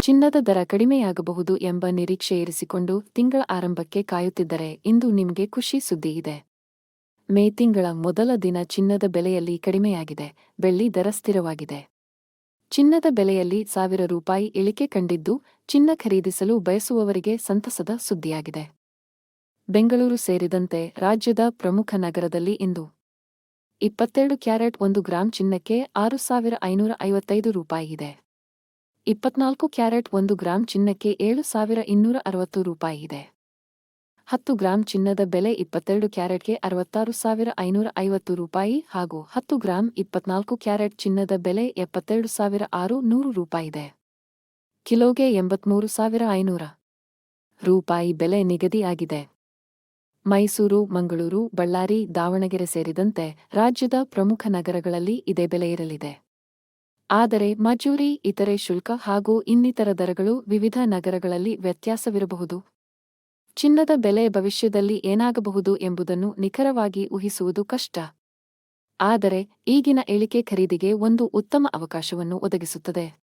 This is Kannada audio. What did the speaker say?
ಚಿನ್ನದ ದರ ಕಡಿಮೆಯಾಗಬಹುದು ಎಂಬ ನಿರೀಕ್ಷೆ ಇರಿಸಿಕೊಂಡು ತಿಂಗಳ ಆರಂಭಕ್ಕೆ ಕಾಯುತ್ತಿದ್ದರೆ ಇಂದು ನಿಮಗೆ ಖುಷಿ ಸುದ್ದಿ ಇದೆ. ಮೇ ತಿಂಗಳ ಮೊದಲ ದಿನ ಚಿನ್ನದ ಬೆಲೆಯಲ್ಲಿ ಕಡಿಮೆಯಾಗಿದೆ, ಬೆಳ್ಳಿ ದರ ಸ್ಥಿರವಾಗಿದೆ. ಚಿನ್ನದ ಬೆಲೆಯಲ್ಲಿ ಸಾವಿರ ರೂಪಾಯಿ ಇಳಿಕೆ ಕಂಡಿದ್ದು ಚಿನ್ನ ಖರೀದಿಸಲು ಬಯಸುವವರಿಗೆ ಸಂತಸದ ಸುದ್ದಿಯಾಗಿದೆ. ಬೆಂಗಳೂರು ಸೇರಿದಂತೆ ರಾಜ್ಯದ ಪ್ರಮುಖ ನಗರದಲ್ಲಿ ಇಂದು ಇಪ್ಪತ್ತೆರಡು ಕ್ಯಾರೆಟ್ ಒಂದು ಗ್ರಾಂ ಚಿನ್ನಕ್ಕೆ ಆರು ಸಾವಿರ ಐನೂರ ಐವತ್ತೈದು ರೂಪಾಯಿ ಇದೆ. ಇಪ್ಪತ್ನಾಲ್ಕು ಕ್ಯಾರೆಟ್ ಒಂದು ಗ್ರಾಂ ಚಿನ್ನಕ್ಕೆ ಏಳು ಸಾವಿರ ಇನ್ನೂರ ಅರವತ್ತು ರೂಪಾಯಿ ಇದೆ. ಹತ್ತು ಗ್ರಾಂ ಚಿನ್ನದ ಬೆಲೆ ಇಪ್ಪತ್ತೆರಡು ಕ್ಯಾರೆಟ್ಗೆ ಅರವತ್ತಾರು ಸಾವಿರ ಐನೂರ ಐವತ್ತು ರೂಪಾಯಿ ಹಾಗೂ ಹತ್ತು ಗ್ರಾಂ ಇಪ್ಪತ್ನಾಲ್ಕು ಕ್ಯಾರೆಟ್ ಚಿನ್ನದ ಬೆಲೆ ಎಪ್ಪತ್ತೆರಡು ಸಾವಿರ ಆರು ನೂರು ರೂಪಾಯಿ ಇದೆ. ಕಿಲೋಗೆ ಎಂಬತ್ಮೂರು ಸಾವಿರ ಐನೂರ ರೂಪಾಯಿ ಬೆಲೆ ನಿಗದಿಯಾಗಿದೆ. ಮೈಸೂರು, ಮಂಗಳೂರು, ಬಳ್ಳಾರಿ, ದಾವಣಗೆರೆ ಸೇರಿದಂತೆ ರಾಜ್ಯದ ಪ್ರಮುಖ ನಗರಗಳಲ್ಲಿ ಇದೇ ಬೆಲೆ ಇರಲಿದೆ. ಆದರೆ ಮಜೂರಿ, ಇತರೆ ಶುಲ್ಕ ಹಾಗೂ ಇನ್ನಿತರ ದರಗಳು ವಿವಿಧ ನಗರಗಳಲ್ಲಿ ವ್ಯತ್ಯಾಸವಿರಬಹುದು. ಚಿನ್ನದ ಬೆಲೆ ಭವಿಷ್ಯದಲ್ಲಿ ಏನಾಗಬಹುದು ಎಂಬುದನ್ನು ನಿಖರವಾಗಿ ಊಹಿಸುವುದು ಕಷ್ಟ. ಆದರೆ ಈಗಿನ ಇಳಿಕೆ ಖರೀದಿಗೆ ಒಂದು ಉತ್ತಮ ಅವಕಾಶವನ್ನು ಒದಗಿಸುತ್ತದೆ.